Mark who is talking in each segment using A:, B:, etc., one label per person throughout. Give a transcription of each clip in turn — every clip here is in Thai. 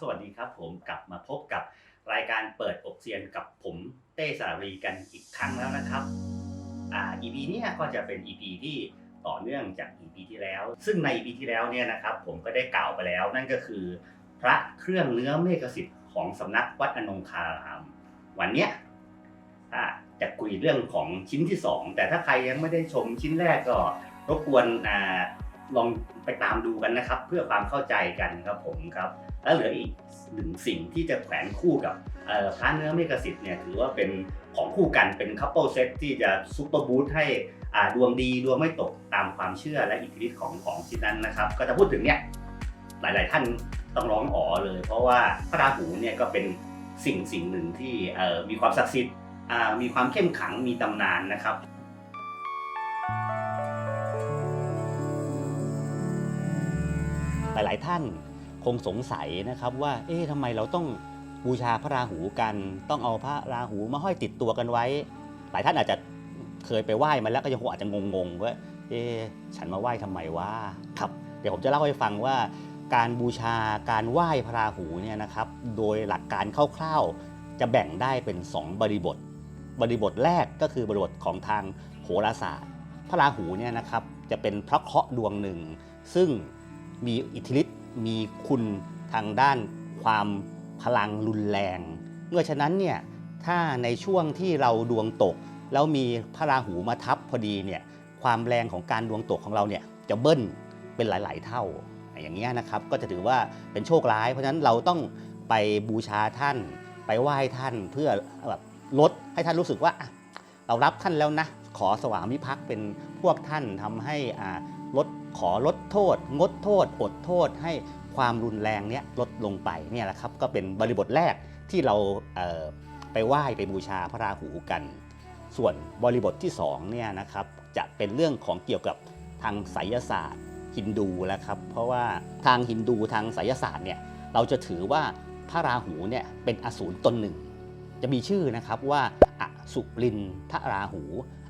A: สวัสดีครับ ผมกลับมาพบกับรายการเปิดอกเซียนกับผมเต้สารีกันอีกครั้งแล้วนะครับอ่า EP เนี้ก็จะเป็น EP ที่ต่อเนื่องจาก EP ที่แล้ว ซึ่งใน EP ที่แล้วเนี่ยนะครับ ผมก็ได้กล่าวไปแล้ว นั่นก็คือ พระเครื่องเนื้อเมฆสิทธิ์ของสำนักวัดอนงคาราม วันเนี้ยจะคุยเรื่องของชิ้นที่สองแต่ถ้าใครยังไม่ได้ชมชิ้นแรกก็รบกวนอ่า ลองไปตามดูกันนะครับ เพื่อความเข้าใจกันครับผมครับ แล้วเหลืออีกหนึ่งสิ่งที่จะแขวนคู่กับพระเนื้อเมกสิทธิ์เนี่ยถือว่าเป็นของคู่กันเป็นคัพเปิลเซตที่จะซุปเปอร์บูทให้ดวงดีดวงไม่ตกตามความเชื่อและอิทธิฤทธิ์ของของชิ้นนั้นนะครับ ก็จะพูดถึงเนี่ยหลาย ๆ ท่านต้องร้องอ๋อเลย เพราะว่าพระราหูเนี่ยก็เป็นสิ่งสิ่งหนึ่งที่มีความศักดิ์สิทธิ์มีความเข้มขังมีตำนานนะครับ หลาย ๆ ท่านคงสงสัยนะครับว่า เอ๊ะทำไมเราต้องบูชาพระราหูกัน ต้องเอาพระราหูมาห้อยติดตัวกันไว้ หลายท่านอาจจะเคยไปไหว้มาแล้วก็ยังคงอาจจะงงๆว่า เอ๊ะฉันมาไหว้ทำไมวะครับ เดี๋ยวผมจะเล่าให้ฟังว่า การบูชาการไหว้พระราหูเนี่ยนะครับ โดยหลักการคร่าวๆจะแบ่งได้เป็น 2 บริบท บริบทแรกก็คือบริบทของทางโหราศาสตร์ พระราหูเนี่ยนะครับจะเป็นพระเคราะห์ดวงหนึ่ง ซึ่ง มีอิทธิฤทธิ์มีคุณทางด้านความพลังรุนแรง เมื่อฉะนั้นเนี่ยถ้าในช่วงที่เราดวงตก แล้วมีพระราหูมาทับพอดีเนี่ยความแรงของการดวงตกของเราเนี่ยจะเบิ้ลเป็นหลาย ๆ เท่า อย่างเงี้ยนะครับก็จะถือว่าเป็นโชคร้าย เพราะฉะนั้นเราต้องไปบูชาท่าน ไปไหว้ท่านเพื่อแบบลดให้ท่านรู้สึกว่า เรารับท่านแล้วนะ ขอสวามิภักดิ์เป็นพวกท่านทำให้อ่าลด ขอลดโทษ งดโทษ อดโทษ ให้ความรุนแรงเนี้ยลดลงไปเนี่ยแหละครับก็เป็นบริบทแรกที่เราเไปไหว้ไปบูชาพระราหูกัน ส่วนบริบทที่2เนี่ยนะครับจะเป็นเรื่องของเกี่ยวกับทางไสยศาสตร์ฮินดูแล้วครับ เพราะว่าทางฮินดูทางไสยศาสตร์เนี่ยเราจะถือว่าพระราหูเนี่ยเป็นอสูรตนหนึ่ง จะมีชื่อนะครับว่าอสุรินทราหู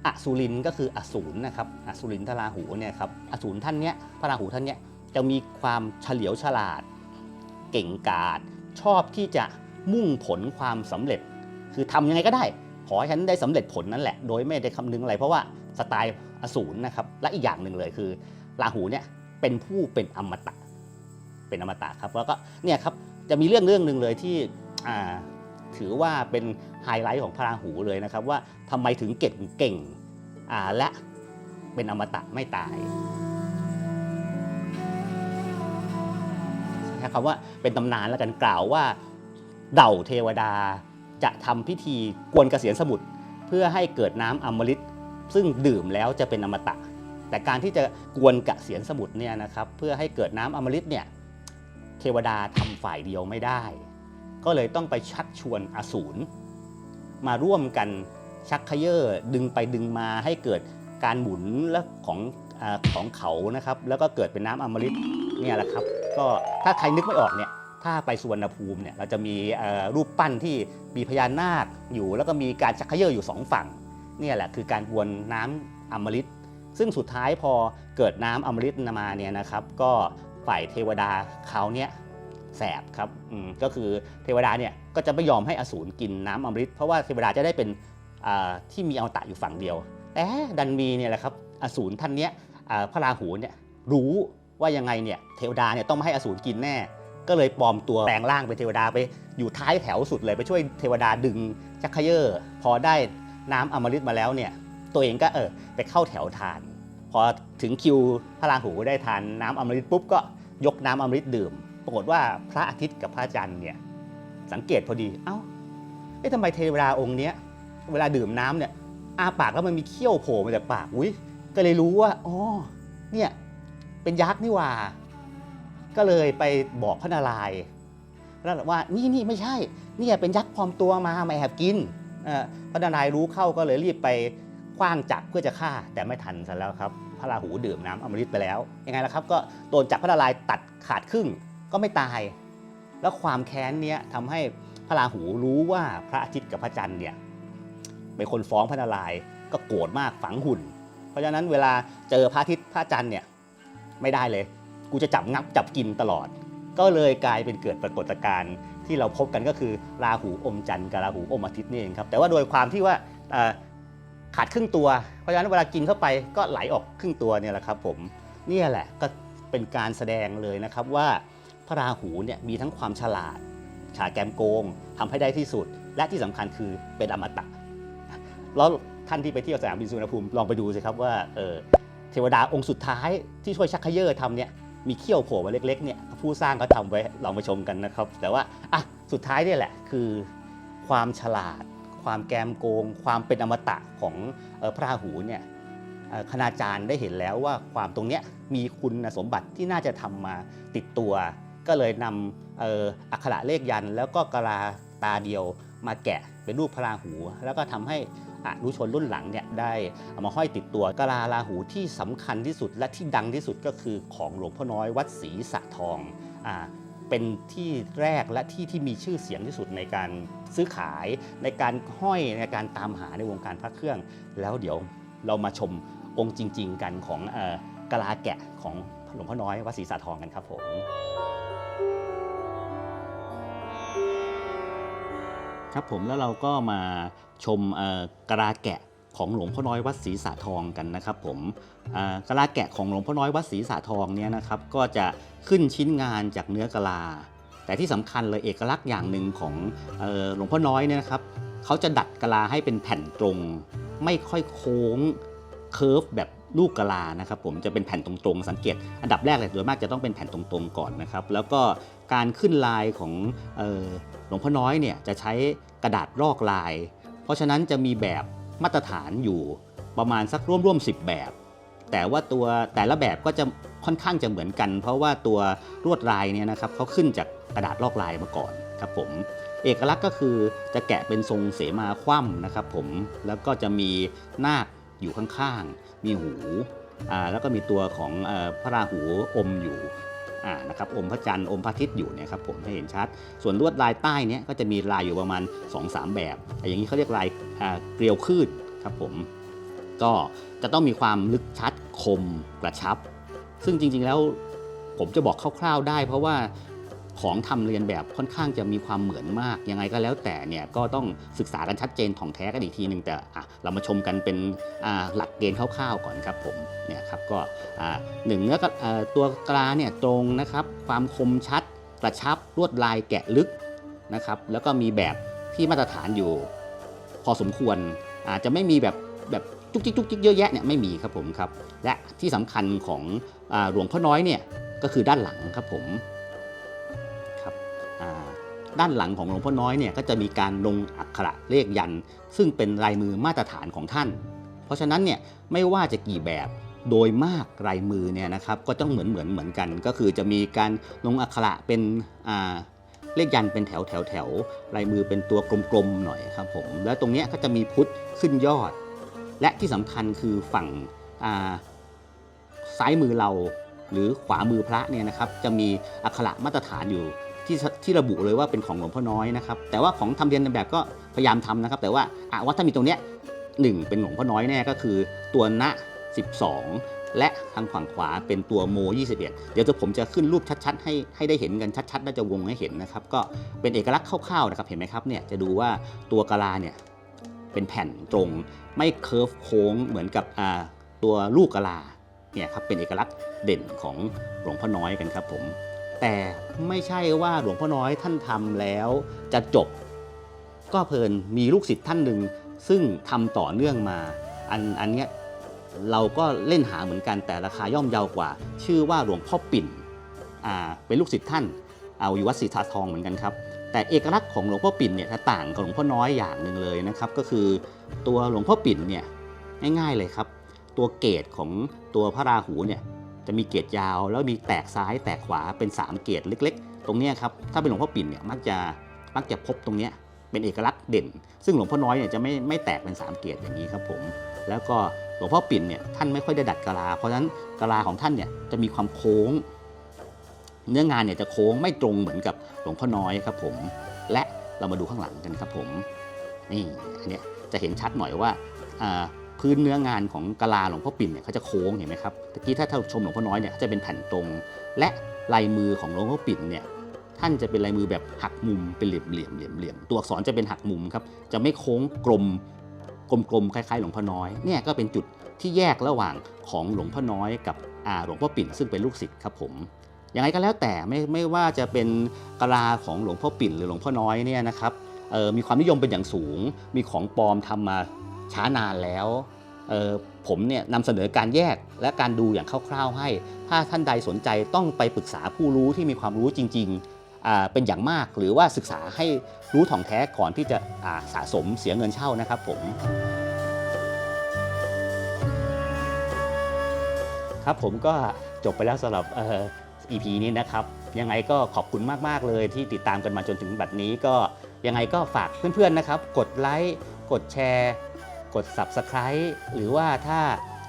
A: อสุรินก็คืออสูรนะครับอสุรินทราหูเนี่ยครับอสูรท่านเนี้ยพระราหูท่านเนี้ยจะมีความเฉลียวฉลาด เก่งกาจชอบที่จะมุ่งผลความสำเร็จ คือทำยังไงก็ได้ ขอให้ฉันได้สำเร็จผลนั่นแหละ โดยไม่ได้คำนึงอะไรเพราะว่าสไตล์อสูรนะครับและอีกอย่างหนึ่งเลยคือราหูเนี่ยเป็นผู้เป็นอมตะเป็นอมตะครับแล้วก็เนี่ยครับจะมีเรื่องเรื่องหนึ่งเลยที่อ่า ถือว่าเป็นไฮไลท์ของพระราหูเลยนะครับว่าทำไมถึงเก่งเก่งและเป็นอมตะไม่ตายใช้คำว่าเป็นตำนานแล้วกันกล่าวว่าเด่าเทวดาจะทำพิธีกวนเกษียณสมุทรเพื่อให้เกิดน้ำอมฤตซึ่งดื่มแล้วจะเป็นอมตะ แต่การที่จะกวนเกษียณสมุทรเนี่ยนะครับเพื่อให้เกิดน้ำอมฤตเนี่ยเทวดาทำฝ่ายเดียวไม่ได้ ก็เลยต้องไปชักชวนอสูรมาร่วมกันชักเขย่อดึงไปดึงมาให้เกิดการหมุนและของอของเขานะครับ แล้วก็เกิดเป็นน้ำอมฤตเนี่ยแหละครับ ก็ถ้าใครนึกไม่ออกเนี่ยถ้าไปสุวรรณภูมิเนี่ยเราจะมีรูปปั้นที่มีพญานาคอยู่ แล้วก็มีการชักเขย่ออยู่สองฝั่งเนี่ยแหละคือการกวนน้ำอมฤตซึ่งสุดท้ายพอเกิดน้ำอมฤตมาเนี่ยนะครับ ก็ฝ่ายเทวดาเขาเนี่ย แสบครับก็คือเทวดาเนี่ยก็จะไม่ยอมให้อสูรกินน้ำอมฤตเพราะว่าเทวดาจะได้เป็นที่มีอมตะอยู่ฝั่งเดียว แต่ดันมีเนี่ยแหละครับอสูรท่านเนี้ยพระราหูเนี่ยรู้ว่ายังไงเนี่ยเทวดาเนี่ยต้องไม่ให้อสูรกินแน่ ก็เลยปลอมตัวแปลงร่างเป็นเทวดาไปอยู่ท้ายแถวสุดเลยไปช่วยเทวดาดึงชักเขย่อพอได้น้ำอมฤตมาแล้วเนี่ยตัวเองก็เออไปเข้าแถวทาน พอถึงคิวพระราหูได้ทานน้ำอมฤตปุ๊บก็ยกน้ำอมฤตดื่ม ปรากฏว่าพระอาทิตย์กับพระจันทร์เนี่ยสังเกตพอดี เอ้า เอ๊ะทำไมเทวดาองค์เนี้ยเวลาดื่มน้ำเนี่ยอาปากแล้วมันมีเขี้ยวโผล่มาจากปาก อุ้ย ก็เลยรู้ว่า อ๋อ เนี่ย เป็นยักษ์นี่หว่า ก็เลยไปบอกพระนารายณ์แล้วว่า นี่นี่ไม่ใช่ เนี่ยเป็นยักษ์ปลอมตัวมามาแอบกินเอ่อพระนารายณ์รู้เข้าก็เลยรีบไปคว้างจักรเพื่อจะฆ่า แต่ไม่ทันซะแล้วครับ พระราหูดื่มน้ำอมฤตไปแล้ว ยังไงล่ะครับ ก็โดนจักรพระนารายณ์ตัดขาดครึ่ง ก็ไม่ตาย แล้วความแค้นเนี้ยทำให้พระราหูรู้ว่าพระอาทิตย์กับพระจันทร์เนี่ยเป็นคนฟ้องพระนารายณ์ก็โกรธมากฝังหุ่น เพราะฉะนั้นเวลาเจอพระอาทิตย์พระจันทร์เนี่ยไม่ได้เลย กูจะจับงับจับกินตลอด ก็เลยกลายเป็นเกิดปรากฏการณ์ที่เราพบกันก็คือราหูอมจันทร์กับราหูอมอาทิตย์นี่เองครับแต่ว่าโดยความที่ว่าขาดครึ่งตัว เพราะฉะนั้นเวลากินเข้าไปก็ไหลออกครึ่งตัวเนี่ยแหละครับผม เนี่ยแหละก็เป็นการแสดงเลยนะครับว่า ระราหูเนี่ยมีทั้งความฉลาดฉาแกมโกงทำให้ได้ที่สุด และที่สำคัญคือเป็นอมตะแล้วท่านที่ไปเที่ยวสนามบินสุวรรณภูมิลองไปดูสิครับว่าเออเทวดาองค์สุดท้ายที่ช่วยชักเขย่อทำเนี่ยมีเขี้ยวโผล่มาเล็กๆเนี่ยผู้สร้างเขาทำไว้ลองไปชมกันนะครับ แต่ว่าอะสุดท้ายเนี่ยแหละคือความฉลาด ความแกมโกง ความเป็นอมตะของออพระราหูเนี่ยคณาจารย์ได้เห็นแล้วว่าความตรงเนี้ยมีคุณสมบัติที่น่าจะทำมาติดตัว ก็เลยนำเอ่ออักขระเลขยัน แล้วก็กะลาตาเดียวมาแกะเป็นรูปพระราหู แล้วก็ทำให้อนุชนรุ่นหลังเนี่ยได้เอามาห้อยติดตัวกะลาราหูที่สำคัญที่สุดและที่ดังที่สุดก็คือของหลวงพ่อน้อยวัดศรีสะทองอ่าเป็นที่แรกและที่ที่มีชื่อเสียงที่สุดในการซื้อขาย ในการห้อยในการตามหาในวงการพระเครื่อง แล้วเดี๋ยวเรามาชมองค์จริง ๆ กันของอกะลาแกะของหลวงพ่อน้อยวัดศรีสะทองกันครับผม ครับผมแล้วเราก็มาชมเอ่อกะลาแกะของหลวงพ่อน้อยวัดศรีสะทองกันนะครับผมอ่ากะลาแกะของหลวงพ่อน้อยวัดศรีสะทองเนี่ยนะครับก็จะขึ้นชิ้นงานจากเนื้อกะลา แต่ที่สำคัญเลยเอกลักษณ์อย่างหนึ่งของหลวงพ่อน้อยเนี่ยนะครับเขาจะดัดกะลาให้เป็นแผ่นตรง ไม่ค่อยโค้งเคิร์ฟแบบ ลูกกะลานะครับผมจะเป็นแผ่นตรงๆ สังเกต อันดับแรกเลยโดยมากจะต้องเป็นแผ่นตรงๆก่อนนะครับแล้วก็การขึ้นลายของออหลวงพ่อน้อยเนี่ยจะใช้กระดาษรอกลาย เพราะฉะนั้นจะมีแบบมาตรฐานอยู่ประมาณสักร่วมๆ10 แบบ แต่ว่าตัวแต่ละแบบก็จะค่อนข้างจะเหมือนกัน เพราะว่าตัวลวดลายเนี่ยนะครับเขาขึ้นจากกระดาษลอกลายมาก่อนครับผมเอกลักษณ์ก็คือจะแกะเป็นทรงเสมาคว่ำนะครับผมแล้วก็จะมีนาค อยู่ข้างๆ มีหูอ่าแล้วก็มีตัวของอพระราหูอมอยู่อ่านะครับอมพระจันทร์อมพระอาทิตย์อยู่เนี่ยครับผมให้เห็นชัด ส่วนลวดลายใต้เนี้ยก็จะมีลายอยู่ประมาณ 2-3 แบบอ่อย่างนี้เขาเรียกลายเกลียวคืดครับผมก็จะต้องมีความลึกชัดคมกระชับ ซึ่งจริงๆแล้วผมจะบอกคร่าวๆได้ เพราะว่า ของทำเรียนแบบค่อนข้างจะมีความเหมือนมาก ยังไงก็แล้วแต่เนี่ยก็ต้องศึกษากันชัดเจนถ่องแท้กันอีกทีหนึ่งแต่อะเรามาชมกันเป็นหลักเกณฑ์คร่าวๆก่อนครับผมเนี่ยครับก็หนึ่งเนื้อก็ตัวกลาเนี่ยตรงนะครับความคมชัดกระชับลวดลายแกะลึกนะครับแล้วก็มีแบบที่มาตรฐานอยู่ พอสมควรอาจจะไม่มีแบบแบบจุกจิกจุกจิกเยอะแยะเนี่ยไม่มีครับผมครับและที่สำคัญของหลวงพ่อน้อยเนี่ยก็คือด้านหลังครับผม ด้านหลังของหลวงพ่อน้อยเนี่ยก็จะมีการลงอักขระเลขยันต์ซึ่งเป็นลายมือมาตรฐานของท่าน เพราะฉะนั้นเนี่ยไม่ว่าจะกี่แบบโดยมากลายมือเนี่ยนะครับก็ต้องเหมือนเหมือนเหมือนกัน ก็คือจะมีการลงอักขระเป็นเลขยันต์เป็นแถวแถวแถวลายมือเป็นตัวกลมๆหน่อยครับผมแล้วตรงเนี้ยก็จะมีพุทธขึ้นยอด และที่สำคัญคือฝั่งาซ้ายมือเราหรือขวามือพระเนี่ยนะครับจะมีอักขระมาตรฐานอยู่ ที่ที่ระบุเลยว่าเป็นของหลวงพ่อน้อยนะครับ แต่ว่าของทำเรียนแบบก็พยายามทำนะครับ แต่ว่าอะว่าถ้ามีตรงเนี้ยหนึ่งเป็นหลวงพ่อน้อยแน่ก็คือตัวณ12 และทางฝั่งขวาเป็นตัวโม 21 เดี๋ยวจะผมจะขึ้นรูปชัดๆ ให้ให้ได้เห็นกันชัดๆน่าจะวงให้เห็นนะครับ ก็เป็นเอกลักษณ์คร่าวๆนะครับเห็นไหมครับเนี่ยจะดูว่าตัวกะลาเนี่ยเป็นแผ่นตรงไม่เคิร์ฟโค้งเหมือนกับอ่าตัวลูกกะลาเนี่ยครับเป็นเอกลักษณ์เด่นของหลวงพ่อน้อยกันครับผม แต่ไม่ใช่ว่าหลวงพ่อน้อยท่านทำแล้วจะจบ ก็เพลินมีลูกศิษย์ท่านหนึ่งซึ่งทำต่อเนื่องมา อันอันเนี้ยเราก็เล่นหาเหมือนกันแต่ราคาย่อมเยาวกว่า ชื่อว่าหลวงพ่อปิ่นอ่าเป็นลูกศิษย์ท่านเอาอยู่วัดศรีทาทองเหมือนกันครับแต่เอกลักษณ์ของหลวงพ่อปิ่นเนี่ยจะต่างกับหลวงพ่อน้อยอย่างหนึ่งเลยนะครับ ก็คือตัวหลวงพ่อปิ่นเนี่ยง่ายๆเลยครับ ตัวเกตของตัวพระราหูเนี่ย จะมีเกตยาว แล้วมีแตกซ้ายแตกขวาเป็น 3 เกตเล็ก ๆ ตรงนี้ครับถ้าเป็นหลวงพ่อปิ่นเนี่ยมักจะมักจะพบตรงนี้เป็นเอกลักษณ์เด่น ซึ่งหลวงพ่อน้อยเนี่ยจะไม่ไม่แตกเป็น 3 เกตอย่างนี้ครับผม แล้วก็หลวงพ่อปิ่นเนี่ยท่านไม่ค่อยได้ดัดกะลา เพราะฉะนั้นกะลาของท่านเนี่ยจะมีความโค้ง เนื้องานเนี่ยจะโค้งไม่ตรงเหมือนกับหลวงพ่อน้อยครับผม และเรามาดูข้างหลังกันครับผมนี่อันเนี้ยจะเห็นชัดหน่อยว่า พื้นเนื้องานของกะลาหลวงพ่อปิ่นเนี่ยเขาจะโค้งเห็นไหมครับตะกี้ถ้าท่านชมหลวงพ่อน้อยเนี่ยเขาจะเป็นแผ่นตรง และลายมือของหลวงพ่อปิ่นเนี่ยท่านจะเป็นลายมือแบบหักมุมเป็นเหลี่ยมเหลี่ยมเหลี่ยมเหลี่ยมตัวอักษรจะเป็นหักมุมครับจะไม่โค้งกลมกลมๆคล้ายๆ หลวงพ่อน้อยเนี่ยก็เป็นจุดที่แยกระหว่างของหลวงพ่อน้อยกับอาหลวงพ่อปิ่นซึ่งเป็นลูกศิษย์ครับผมยังไงก็แล้วแต่ไม่ไม่ว่าจะเป็นกลาของหลวงพ่อปิ่นหรือหลวงพ่อน้อยเนี่ยนะครับเอ่อมีความนิยมเป็นอย่างสูง มีของปลอมทำมา ช้านานแล้วผมเนี่ยนำเสนอการแยกและการดูอย่างคร่าวๆให้ ถ้าท่านใดสนใจต้องไปปรึกษาผู้รู้ที่มีความรู้จริงๆ เป็นอย่างมากหรือว่าศึกษาให้รู้ถ่องแท้ก่อนที่จะสะสมเสียเงินเช่านะครับผมครับผมก็จบไปแล้วสำหรับอ่อ EP นี้นะครับ ยังไงก็ขอบคุณมากๆเลยที่ติดตามกันมาจนถึงบัดนี้ก็ยังไงก็ฝากเพื่อนๆนะครับ กดไลค์กดแชร์ กด Subscribe หรือว่าถ้า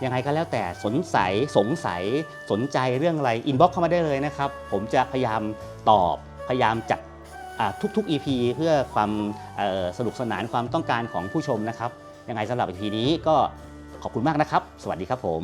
A: ยังไงก็แล้วแต่สนสัยสงสัยสนใจเรื่องอะไรอินบ็อกเข้ามาได้เลยนะครับ ผมจะพยายามตอบพยายามจัดทุกทุกๆ EP เพื่อความสนุกสนานความต้องการของผู้ชมนะครับ ยังไงสำหรับ EP นี้ก็ขอบคุณมากนะครับ สวัสดีครับผม